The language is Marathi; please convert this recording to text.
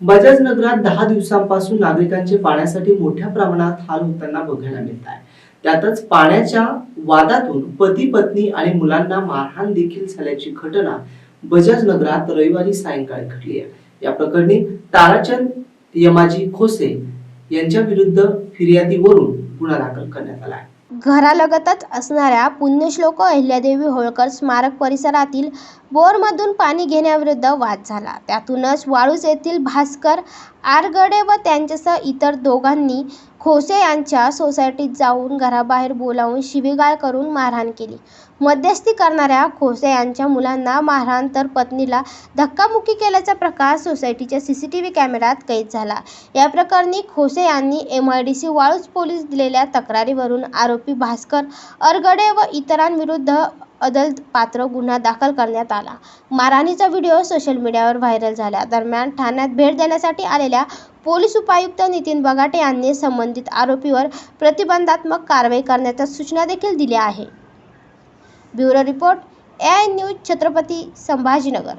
बजाज नगरात दहा दिवसांपासून नागरिकांचे पाण्यासाठी मोठ्या प्रमाणात हाल होताना बघायला मिळत आहे त्यातच पाण्याच्या वादातून पती पत्नी आणि मुलांना मारहाण देखील झाल्याची घटना बजाज नगरात रविवारी सायंकाळी घडली आहे. या प्रकरणी ताराचंद यमाजी खोसे यांच्या विरुद्ध फिर्यादीवरून गुन्हा दाखल करण्यात आला आहे. घरालगतच असणाऱ्या पुण्यश्लोक अहिल्यादेवी होळकर स्मारक परिसरातील बोरमधून पाणी घेण्याविरुद्ध वाद झाला. त्यातूनच वाळूज येथील भास्कर आरगडे व त्यांच्यासह इतर दोघांनी खोसे यांच्या सोसायटीत जाऊन घराबाहेर बोलावून शिवीगाळ करून मारहाण केली. मध्यस्थी करणाऱ्या खोसे यांच्या मुलांना मारहाण तर पत्नीला धक्कामुक्की केल्याचा प्रकार सोसायटीच्या सी सी टी व्ही कॅमेऱ्यात कैद झाला. या प्रकरणी खोसे यांनी M I D C Waluj police दिलेल्या तक्रारीवरून आरोप भास्कर अरगडे व इतरांविरुद्ध अदलपात्र गुन्हा दाखल करण्यात आला. मारहाणीचा व्हिडिओ सोशल मीडियावर व्हायरल झाला. दरम्यान ठाण्यात भेट देण्यासाठी आलेल्या पोलीस उपायुक्त नितीन बगाटे यांनी संबंधित आरोपीवर प्रतिबंधात्मक कारवाई करण्याच्या सूचना देखील दिल्या आहे bureau report A I news Chhatrapati Sambhajinagar.